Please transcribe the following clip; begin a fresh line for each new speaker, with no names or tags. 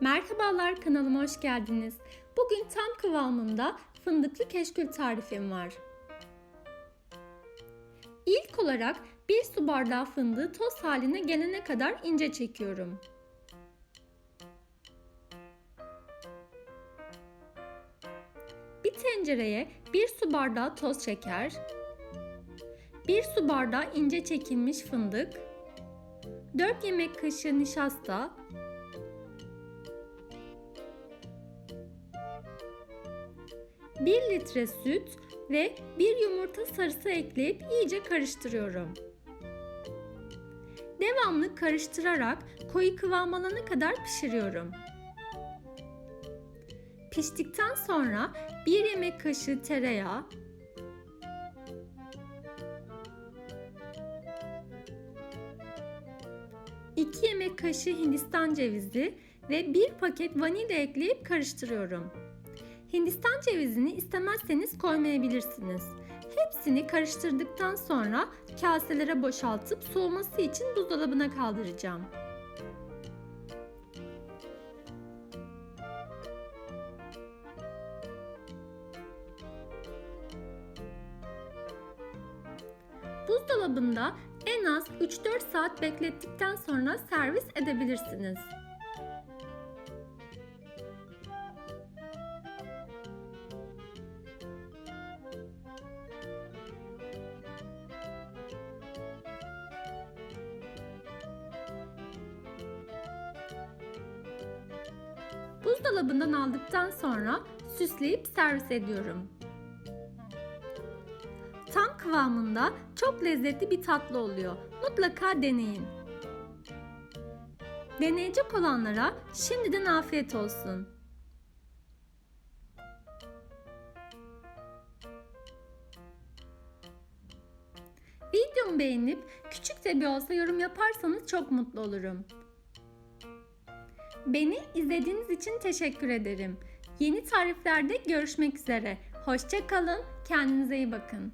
Merhabalar kanalıma hoş geldiniz. Bugün tam kıvamında fındıklı keşkül tarifim var. İlk olarak bir su bardağı fındığı toz haline gelene kadar ince çekiyorum. Bir tencereye bir su bardağı toz şeker, bir su bardağı ince çekilmiş fındık, 4 yemek kaşığı nişasta, 1 litre süt ve 1 yumurta sarısı ekleyip iyice karıştırıyorum. Devamlı karıştırarak koyu kıvam alana kadar pişiriyorum. Piştikten sonra 1 yemek kaşığı tereyağı, iki yemek kaşığı hindistan cevizi ve bir paket vanilya ekleyip karıştırıyorum. Hindistan cevizini istemezseniz koymayabilirsiniz. Hepsini karıştırdıktan sonra kaselere boşaltıp soğuması için buzdolabına kaldıracağım. Buzdolabında en az 3-4 saat beklettikten sonra servis edebilirsiniz. Buzdolabından aldıktan sonra süsleyip servis ediyorum. Tam kıvamında çok lezzetli bir tatlı oluyor. Mutlaka deneyin. Deneyecek olanlara şimdiden afiyet olsun. Videomu beğenip küçük de bir olsa yorum yaparsanız çok mutlu olurum. Beni izlediğiniz için teşekkür ederim. Yeni tariflerde görüşmek üzere. Hoşça kalın, kendinize iyi bakın.